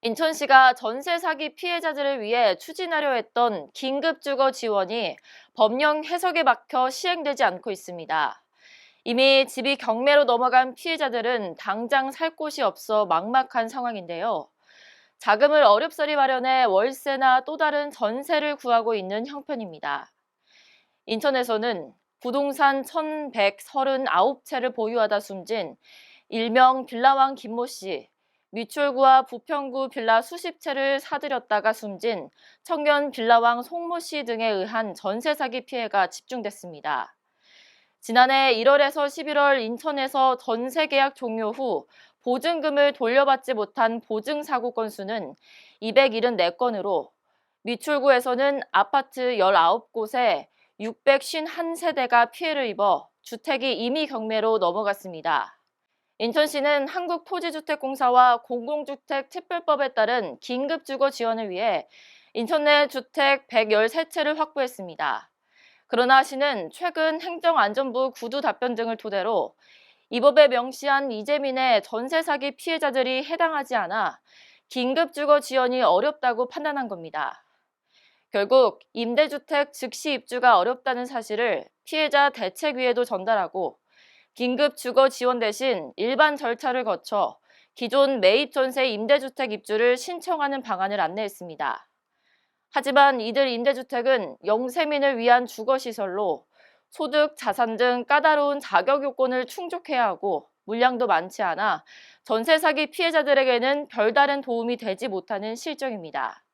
인천시가 전세 사기 피해자들을 위해 추진하려 했던 긴급주거 지원이 법령 해석에 막혀 시행되지 않고 있습니다. 이미 집이 경매로 넘어간 피해자들은 당장 살 곳이 없어 막막한 상황인데요. 자금을 어렵사리 마련해 월세나 또 다른 전세를 구하고 있는 형편입니다. 인천에서는 부동산 1,139채를 보유하다 숨진 일명 빌라왕 김모 씨, 미추홀구와 부평구 빌라 수십 채를 사들였다가 숨진 청년 빌라왕 송모 씨 등에 의한 전세 사기 피해가 집중됐습니다. 지난해 1월에서 11월 인천에서 전세 계약 종료 후 보증금을 돌려받지 못한 보증 사고 건수는 274건으로 미출구에서는 아파트 19곳에 651세대가 피해를 입어 주택이 이미 경매로 넘어갔습니다. 인천시는 한국토지주택공사와 공공주택 특별법에 따른 긴급주거 지원을 위해 인천 내 주택 113채를 확보했습니다. 그러나 시는 최근 행정안전부 구두 답변 등을 토대로 이 법에 명시한 이재민의 전세 사기 피해자들이 해당하지 않아 긴급주거 지원이 어렵다고 판단한 겁니다. 결국 임대주택 즉시 입주가 어렵다는 사실을 피해자 대책위에도 전달하고 긴급 주거 지원 대신 일반 절차를 거쳐 기존 매입 전세 임대주택 입주를 신청하는 방안을 안내했습니다. 하지만 이들 임대주택은 영세민을 위한 주거시설로 소득, 자산 등 까다로운 자격 요건을 충족해야 하고 물량도 많지 않아 전세 사기 피해자들에게는 별다른 도움이 되지 못하는 실정입니다.